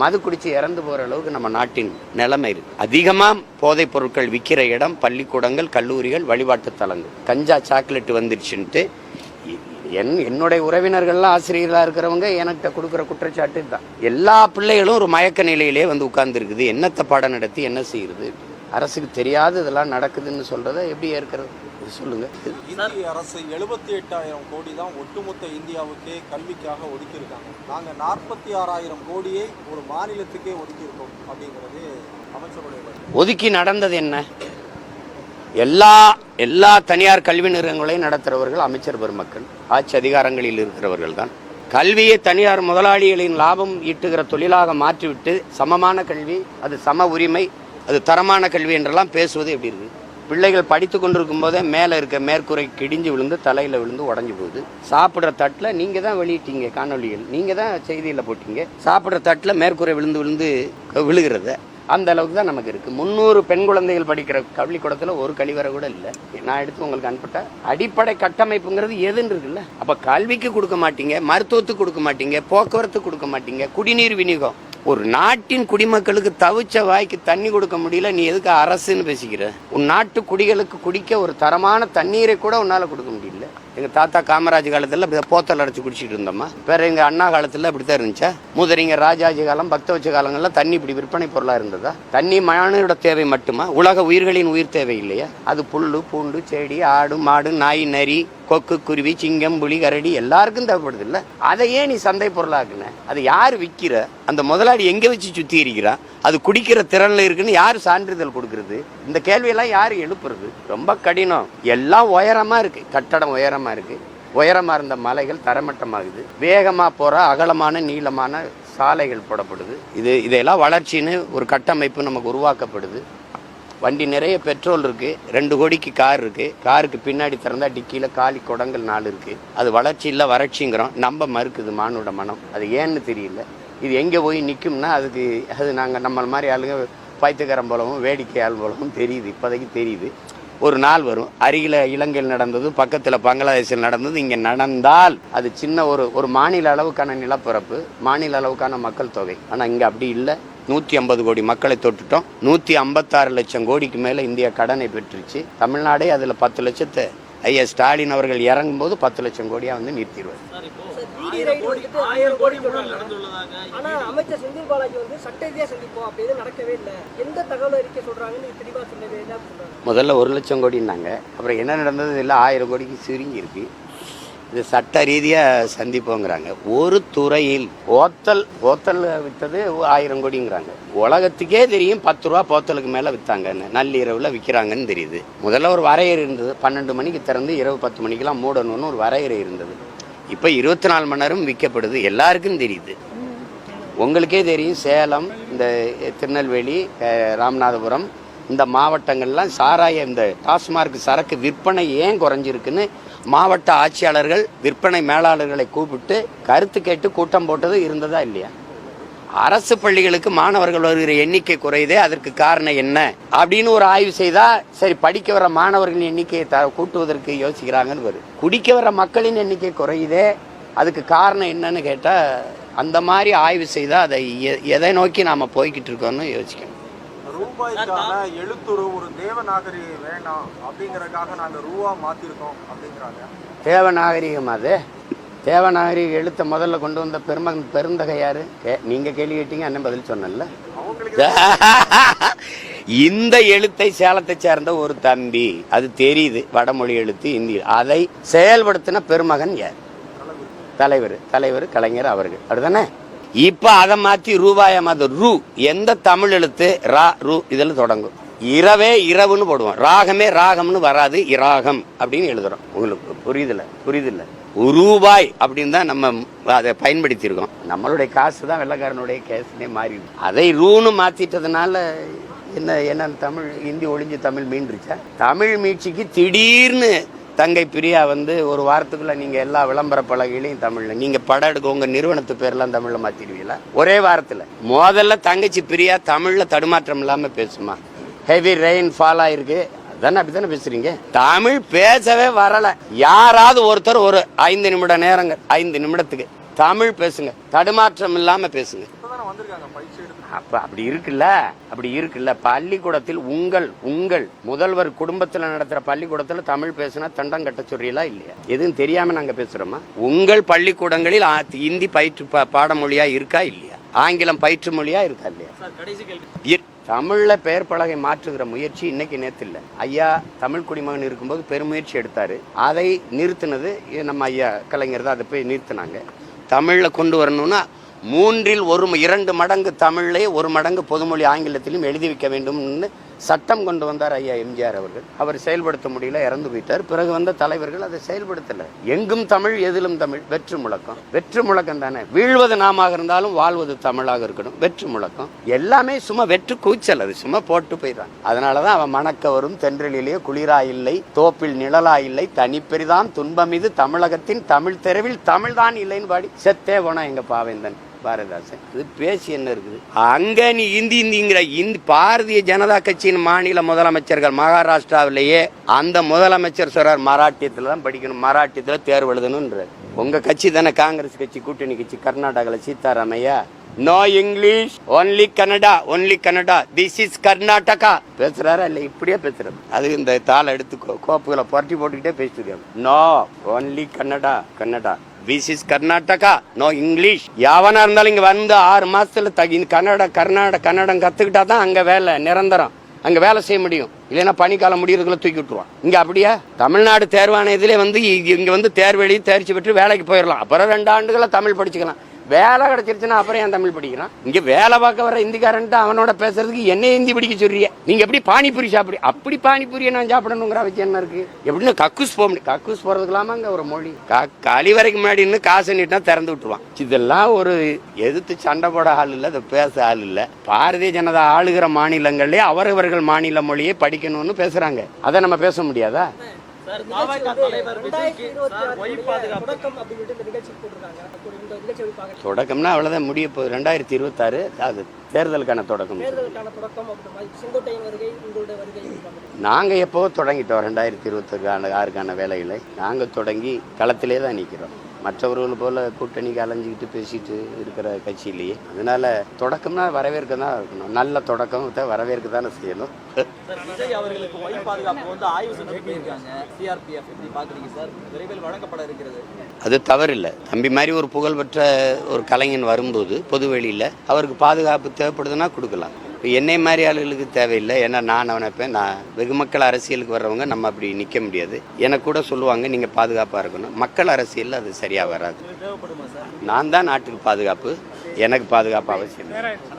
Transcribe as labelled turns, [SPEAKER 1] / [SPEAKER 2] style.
[SPEAKER 1] மது குடிச்சு இறந்து போகிற அளவுக்கு நம்ம நாட்டின் நிலைமை இருக்கு. அதிகமாக போதைப் பொருட்கள் விற்கிற இடம் பள்ளிக்கூடங்கள் கல்லூரிகள் வழிபாட்டு தலங்கள். கஞ்சா சாக்லேட் வந்துருச்சுன்ட்டு என் என்னுடைய உறவினர்கள்லாம் ஆசிரியர்களாக இருக்கிறவங்க எனக்கிட்ட கொடுக்குற குற்றச்சாட்டு தான் எல்லா பிள்ளைகளும் ஒரு மயக்க நிலையிலே வந்து உட்கார்ந்துருக்குது. என்னத்தை பாடம் நடத்தி என்ன செய்யுது? அரசுக்கு தெரியாது இதெல்லாம் நடக்குதுன்னு சொல்கிறத எப்படி ஏற்கிறது? இது சொல்லுங்க.
[SPEAKER 2] இந்திய அரசு எழுபத்தி எட்டாயிரம் கோடி தான் ஒட்டுமொத்த இந்தியாவுக்கே கல்விக்காக ஒதுக்கியிருக்காங்க. நாங்கள் நாற்பத்தி ஆறாயிரம் கோடியை ஒரு மாநிலத்துக்கே ஒதுக்கியிருக்கோம் அப்படிங்கிறது அமைச்சருடைய.
[SPEAKER 1] ஒதுக்கி நடந்தது என்ன? எல்லா எல்லா தனியார் கல்வி நிறுவனங்களையும் நடத்துகிறவர்கள் அமைச்சர் பெருமக்கள். ஆட்சி அதிகாரங்களில் இருக்கிறவர்கள் தான். கல்வியை தனியார் முதலாளிகளின் லாபம் ஈட்டுகிற தொழிலாக மாற்றிவிட்டு சமமான கல்வி அது சம உரிமை அது தரமான கல்வி என்றெல்லாம் பேசுவது எப்படி இருக்கு? பிள்ளைகள் படித்து கொண்டிருக்கும் போதே மேலே இருக்க மேற்கூரை கிடிஞ்சு விழுந்து தலையில் விழுந்து உடஞ்சி போகுது. சாப்பிட்ற தட்டில் நீங்கள் தான் வெளியிட்டீங்க காணொலிகள் நீங்கள் தான் செய்தியில் போட்டீங்க. சாப்பிட்ற தட்டில் மேற்கூரை விழுந்து விழுந்து விழுகிறத அந்த அளவுக்கு தான் நமக்கு இருக்குது முந்நூறு பெண் குழந்தைகள் படிக்கிற பள்ளிக்கூடத்துல ஒரு கழிவறை கூட இல்லை. நான் எடுத்து உங்களுக்கு அனுப்பிட்டேன் அடிப்படை கட்டமைப்புங்கிறது எதுன்னு இருக்குல்ல. அப்போ கல்விக்கு கொடுக்க மாட்டீங்க மருத்துவத்துக்கு கொடுக்க மாட்டீங்க போக்குவரத்துக்கு கொடுக்க மாட்டீங்க குடிநீர் விநியோகம். ஒரு நாட்டின் குடிமக்களுக்கு தவிச்ச வாய்க்கு தண்ணி கொடுக்க முடியல நீ எதுக்கு அரசுன்னு பேசிக்கிற? உன் நாட்டு குடிகளுக்கு குடிக்க ஒரு தரமான தண்ணீரை கூட உன்னால் கொடுக்க முடியல. எங்கள் தாத்தா காமராஜ் காலத்தில் இப்படி போத்தல் அடைச்சி குடிச்சிட்டு இருந்தோமா வேற எங்கள் அண்ணா காலத்தில் அப்படி தான் இருந்துச்சா? முதலிங்க ராஜாஜி காலம் பக்த வச்ச காலங்களில் தண்ணி இப்படி விற்பனை பொருளாக இருந்ததா? தண்ணி மானோட தேவை மட்டுமா? உலக உயிர்களின் உயிர் தேவை இல்லையா? அது புல்லு பூண்டு செடி ஆடு மாடு நாய் நரி கொக்கு குருவி சிங்கம் புலி கரடி எல்லாருக்கும் தேவைப்படுது இல்லை அதை ஏன் நீ சந்தை பொருளாக்குன. அது யார் விற்கிற அந்த முதலாளி எங்கே வச்சு சுத்தி இருக்கிறான் அது குடிக்கிற திறனில் இருக்குன்னு யார் சான்றிதழ் கொடுக்கறது? இந்த கேள்வியெல்லாம் யார் எழுப்புறது? ரொம்ப கடினம். எல்லாம் உயரமாக இருக்கு. கட்டடம் உயரமாக இருக்கு. உயரமாக இருந்த மலைகள் தரமட்டமாகுது. வேகமாக போகிற அகலமான நீளமான சாலைகள் போடப்படுது. இது இதையெல்லாம் வளர்ச்சின்னு ஒரு கட்டமைப்பு நமக்கு உருவாக்கப்படுது. வண்டி நிறைய பெட்ரோல் இருக்குது ரெண்டு கோடிக்கு கார் இருக்குது காருக்கு பின்னாடி திறந்தால் டிக்கியில் காலி குடங்கள் நாலு இருக்குது அது வளர்ச்சி வறட்சிங்கிறோம். நம்ப மறுக்குது மானோட மனம். அது ஏன்னு தெரியல. இது எங்கே போய் நிற்கும்னா அதுக்கு அது நாங்கள் நம்மளை மாதிரி ஆளுங்க பைத்தியக்காரன் போலவும் வேடிக்கை ஆள் போலவும் தெரியுது. இப்போதைக்கு தெரியுது. ஒரு நாள் வரும். அருகில் இலங்கையில் நடந்தது பக்கத்தில் பங்களாதேஷில் நடந்தது இங்கே நடந்தால் அது சின்ன ஒரு ஒரு மாநில அளவுக்கான நிலப்பரப்பு மாநில அளவுக்கான மக்கள் தொகை. ஆனால் இங்கே அப்படி இல்லை. நூற்றி ஐம்பது கோடி மக்களை தொட்டுட்டோம். நூற்றி ஐம்பத்தாறு லட்சம் கோடிக்கு மேலே இந்தியா கடனை பெற்றுச்சு. தமிழ்நாடே அதில் பத்து லட்சத்தை ஐயா ஸ்டாலின் அவர்கள் இறங்கும்போது பத்து லட்சம் கோடியாக வந்து நிறுத்திடுவார்.
[SPEAKER 3] டிடி ரைடு வந்துட்டு ஆயிரம் கோடி சொன்னாங்க ஆனா அமைச்சர் செந்தில் பாலாஜி வந்து சட்ட ரீதியா சந்திப்போம். அப்படி எதுவும் நடக்கவே இல்லை. எந்த தகவல் அறிக்கை சொல்றாங்கன்னு தெளிவா சொல்லவே இல்லை அப்படின்னு சொல்றாங்க?
[SPEAKER 1] முதல்ல ஒரு லட்சம் கோடின்னாங்க. அப்புறம் என்ன நடந்தது? இல்லை ஆயிரம் கோடிக்கு சுருங்கி இருக்கு. இது சட்ட ரீதியாக சந்திப்போங்கிறாங்க. ஒரு துறையில் ஓத்தல் ஓத்தல் விற்றது ஆயிரம் கோடிங்கிறாங்க. உலகத்துக்கே தெரியும் பத்து ரூபா போத்தலுக்கு மேலே விற்றாங்கன்னு நள்ளிரவில் விற்கிறாங்கன்னு தெரியுது. முதல்ல ஒரு வரையறை இருந்தது. பன்னெண்டு மணிக்கு திறந்து இரவு பத்து மணிக்கெல்லாம் மூடணும்னு ஒரு வரையறை இருந்தது. இப்போ இருபத்தி நாலு மணி நேரம் விற்கப்படுது. எல்லாருக்கும் தெரியுது. உங்களுக்கே தெரியும் சேலம் இந்த திருநெல்வேலி ராமநாதபுரம் இந்த மாவட்டங்கள்லாம் சாராய இந்த டாஸ்மார்க் சரக்கு விற்பனை ஏன் குறைஞ்சிருக்குன்னு மாவட்ட ஆட்சியாளர்கள் விற்பனை மேலாளர்களை கூப்பிட்டு கருத்து கேட்டு கூட்டம் போட்டது இருந்ததா இல்லையா? அரசு பள்ளிகளுக்கு மாணவர்கள் வருகிற எண்ணிக்கை குறையுதே அதற்கு காரணம் என்ன அப்படின்னு ஒரு ஆய்வு செய்தா சரி படிக்க வர மாணவர்களின் எண்ணிக்கையை த கூட்டுவதற்கு யோசிக்கிறாங்கன்னு வரும் குடிக்க வர மக்களின் எண்ணிக்கை குறையுதே அதுக்கு காரணம் என்னன்னு கேட்டால் அந்த மாதிரி ஆய்வு செய்தால் அதை எ- எதை நோக்கி நாம் போய்கிட்டு இருக்கோம்னு யோசிக்கணும்.
[SPEAKER 2] ரூபாய்க்கான எழுத்துரு ஒரு தேவநாகரி வேணாம் அப்படிங்கறதுக்காக நாங்க ரூபா மாத்திருக்கோம் அப்படிங்கிறாங்க.
[SPEAKER 1] தேவநாகரிகம் அது. தேவநாகரிக எழுத்தை முதல்ல கொண்டு வந்த பெருமகன் பெருந்தகை யாரு? கே- நீங்க கேள்வி கேட்டீங்க அண்ணன் பதில்
[SPEAKER 2] அவங்களுக்கு
[SPEAKER 1] இந்த எழுத்தை சேலத்தை சேர்ந்த ஒரு தம்பி அது தெரியுது வடமொழி எழுத்து இந்தி அதை செயல்படுத்தின பெருமகன் யார்? தலைவர். தலைவர் கலைஞர் அவர்கள். அப்படிதானே இப்ப அதை மாத்தி ரூபாய மாத்த. ரூ. எந்த தமிழ் எழுத்து? ரா ரூ இதில் தொடங்கும். இரவே இரவுன்னு போடுவோம். ராகமே ராகம்னு வராது. இராகம் அப்படின்னு எழுதுறோம். உங்களுக்கு புரியுதுல புரியுதுல்ல? ரூபாய் அப்படின்னு தான் நம்ம அதை பயன்படுத்தியிருக்கோம். நம்மளுடைய காசு தான் வெள்ளக்காரனுடைய கேஸ்னே மாறி அதை ரூன்னு மாத்திட்டதுனால என்ன என்ன தமிழ் ஹிந்தி ஒழிஞ்சு தமிழ் மீண்டுருச்சா? தமிழ் மீட்சிக்கு திடீர்னு தங்கை பிரியா வந்து ஒரு வாரத்துக்குள்ள நீங்க எல்லா விளம்பர பலகையிலையும் தமிழ்ல. நீங்க படம் எடுக்க உங்க நிறுவனத்து பேர்லாம் தமிழ்ல மாத்திடுவீங்களா? ஒரே வாரத்துல. முதல்ல தங்கச்சி பிரியா தமிழ்ல தடுமாற்றம் இல்லாம பேசுமா? ஹெவி ரெயின் ஃபால் ஆயிருக்கு. அதானே அப்படித்தானே பேசுறீங்க? தமிழ் பேசவே வரல. யாராவது ஒருத்தர் ஒரு ஐந்து நிமிட நேரங்க ஐந்து நிமிடத்துக்கு தமிழ் பேசுங்க. தடுமாற்றம் இல்லாம பேசுங்க. அப்ப அப்படி இருக்குல்ல? அப்படி இருக்குல்ல. பள்ளிக்கூடத்தில் உங்கள் உங்கள் முதல்வர் குடும்பத்துல நடத்துற பள்ளிக்கூடத்துல தமிழ் பேசினா தண்டம் கட்ட சொல்றீங்களா இல்லையா? எதுவும் தெரியாம நாங்க பேசுறோமா? உங்கள் பள்ளிக்கூடங்களில் இந்தி பயிற்று பாடமொழியா இருக்கா இல்லையா? ஆங்கிலம் பயிற்று மொழியா இருக்கா இல்லையா? தமிழ்ல பெயர் பலகை மாற்றுகிற முயற்சி இன்னைக்கு நேத்து இல்ல. ஐயா தமிழ் குடிமகன் இருக்கும்போது பெருமுயற்சி எடுத்தாரு. அதை நிறுத்தினது நம்ம ஐயா கலைஞர் தான் அதை போய் நிறுத்தினாங்க. தமிழ்ல கொண்டு வரணும்னா மூன்றில் ஒரு இரண்டு மடங்கு தமிழ்லே ஒரு மடங்கு பொதுமொழி ஆங்கிலத்திலும் எழுதி வைக்க வேண்டும்னு சட்டம் கொண்டு வந்தார் ஐயா எம்ஜிஆர் அவர்கள். அவர் செயல்படுத்த முடியல இறந்து போயிட்டார். பிறகு வந்த தலைவர்கள் அதை செயல்படுத்தலை. எங்கும் தமிழ் எதிலும் தமிழ். வெற்று முழக்கம். வெற்று முழக்கம் தானே. வீழ்வது நாமாக இருந்தாலும் வாழ்வது தமிழாக இருக்கணும். வெற்று முழக்கம். எல்லாமே சும்மா வெற்று கூச்சல். அது சும்மா போட்டு போயிடறான் அதனாலதான் அவன் மணக்க வரும் தென்றலிலே குளிரா இல்லை தோப்பில் நிழலா இல்லை தனிப்பெரிதான் துன்பம் இது தமிழகத்தின் தமிழ் தெருவில் தமிழ்தான் இல்லைன்னு பாடி செத்தே போனா எங்க பாவேந்தன். பாரதிதாசன். இது பேசி என்ன இருக்குது? அங்கே நீ இந்தி இந்திங்கிற இந்தி பாரதிய ஜனதா கட்சியின் மாநில முதலமைச்சர்கள் மகாராஷ்டிராவிலேயே அந்த முதலமைச்சர் சொல்றார் மராட்டியத்தில் தான் படிக்கணும் மராட்டியத்தில் தேர்வு எழுதணுன்றார் உங்கள் கட்சி தானே காங்கிரஸ் கட்சி கூட்டணி கட்சி கர்நாடகாவில் Siddaramaiah no English only Kannada only Kannada this is Karnataka பேசுறாரா இல்லை இப்படியே பேசுறாரு அது இந்த தாளை எடுத்து கோப்புகளை புரட்டி போட்டுக்கிட்டே பேசிட்டு no only Kannada Kannada this is Karnataka no English யாவனா இருந்தாலும் இங்க வந்து ஆறு மாசத்துல தகி கன்னடா கர்நாடக கன்னடம் கத்துக்கிட்டா தான் அங்க வேலை நிரந்தரம். அங்க வேலை செய்ய முடியும். இல்லைன்னா பனிக்காலம் முடியறதுக்குள்ள தூக்கி விட்டுருவான். இங்க அப்படியா? தமிழ்நாடு தேர்வான இதில் வந்து இ- இங்க வந்து தேர்வெளி தேர்ச்சி பெற்று வேலைக்கு போயிடலாம் அப்புறம் ரெண்டு ஆண்டுகளை தமிழ் படிச்சுக்கலாம். வேலை கிடைச்சிருச்சுன்னா அப்புறம் ஏன் தமிழ் படிக்கிறான்? இங்கே வேலை பார்க்க வர இந்திக்காரன்ட்டு அவனோட பேசுறதுக்கு என்ன ஹிந்தி படிக்க சொல்றிய நீங்க எப்படி பானிபூரி சாப்பிடு அப்படி பானிபூரியை நான் சாப்பிடணுங்கிற அவசியம் என்ன இருக்கு? எப்படின்னு கக்கூஸ் போக முடியும். கக்கூஸ் போறதுக்கலாமா அங்க ஒரு மொழி. க- களி வரைக்கும் முன்னாடி இன்னும் காசு நீட்டினா திறந்து விட்டுருவான். இதெல்லாம் ஒரு எதிர்த்து சண்டை போட ஆள் இல்லை அதை பேச ஆள் இல்லை. பாரதிய ஜனதா ஆளுகிற மாநிலங்கள்லேயே அவரவர்கள் மாநில மொழியை படிக்கணும்னு பேசுறாங்க. அதை நம்ம பேச முடியாதா?
[SPEAKER 3] இருபத்தி
[SPEAKER 1] தொடக்கம்னா அவ்வளவுதான் முடிய போகுது. ரெண்டாயிரத்தி இருபத்தாறு அது தேர்தலுக்கான தொடக்கம்? நாங்கள் எப்போ தொடங்கிட்டோம் ரெண்டாயிரத்தி இருபத்துக்கான ஆறுக்கான வேலைகளை. நாங்கள் தொடங்கி களத்திலே தான் நிற்கிறோம் மற்றவர்கள் போல கூட்டணிக்கு அலைஞ்சிக்கிட்டு பேசிட்டு இருக்கிற கட்சியிலேயே. அதனால தொடக்கம்னா வரவேற்க தான் இருக்கணும். நல்ல தொடக்கத்தை வரவேற்க தானே செய்யணும்.
[SPEAKER 4] சார் விஜய் அவர்களுக்கு ஒய் பாதுகாப்பு வந்து ஆய்வு செஞ்சு போயிருக்காங்க. சிஆர்பிஎஃப் எப்படி பாக்குறீங்க சார்? விரைவில் வழங்கப்பட இருக்கிறது.
[SPEAKER 1] அது தவறில்லை. தம்பி மாதிரி ஒரு புகழ்பெற்ற ஒரு கலைஞன் வரும்போது பொதுவெளியில் அவருக்கு பாதுகாப்பு தேவைப்படுதுன்னா கொடுக்கலாம். இப்போ என்னை மாதிரி ஆளுகளுக்கு தேவையில்லை. ஏன்னா நான் நினைப்பேன் நான் வெகு மக்கள் அரசியலுக்கு வர்றவங்க நம்ம அப்படி நிற்க முடியாது. எனக்கு கூட சொல்லுவாங்க நீங்கள் பாதுகாப்பாக இருக்கணும். மக்கள் அரசியலில் அது சரியாக வராது. நான் தான் நாட்டுக்கு பாதுகாப்பு எனக்கு பாதுகாப்பு அவசியம். இல்லை.